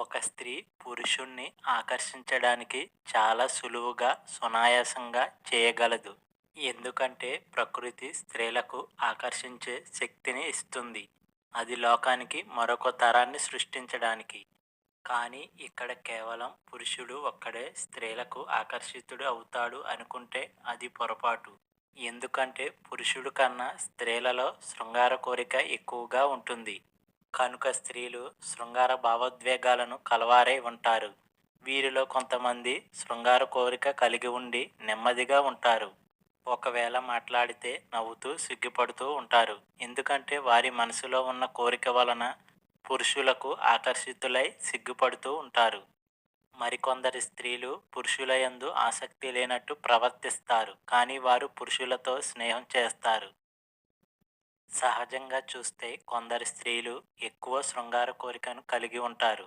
ఒక స్త్రీ పురుషుణ్ణి ఆకర్షించడానికి చాలా సులువుగా సునాయాసంగా చేయగలదు. ఎందుకంటే ప్రకృతి స్త్రీలకు ఆకర్షించే శక్తిని ఇస్తుంది. అది లోకానికి మరొక తరాన్ని సృష్టించడానికి. కానీ ఇక్కడ కేవలం పురుషుడు ఒక్కడే స్త్రీలకు ఆకర్షితుడు అవుతాడు అనుకుంటే అది పొరపాటు. ఎందుకంటే పురుషుడు కన్నా స్త్రీలలో శృంగార కోరిక ఎక్కువగా ఉంటుంది. కనుక స్త్రీలు శృంగార భావోద్వేగాలను కలవారై ఉంటారు. వీరిలో కొంతమంది శృంగార కోరిక కలిగి ఉండి నెమ్మదిగా ఉంటారు. ఒకవేళ మాట్లాడితే నవ్వుతూ సిగ్గుపడుతూ ఉంటారు. ఎందుకంటే వారి మనసులో ఉన్న కోరిక వలన పురుషులకు ఆకర్షితులై సిగ్గుపడుతూ ఉంటారు. మరికొందరి స్త్రీలు పురుషుల యందు ఆసక్తి లేనట్టు ప్రవర్తిస్తారు. కానీ వారు పురుషులతో స్నేహం చేస్తారు. సహజంగా చూస్తే కొందరు స్త్రీలు ఎక్కువ శృంగార కోరికను కలిగి ఉంటారు.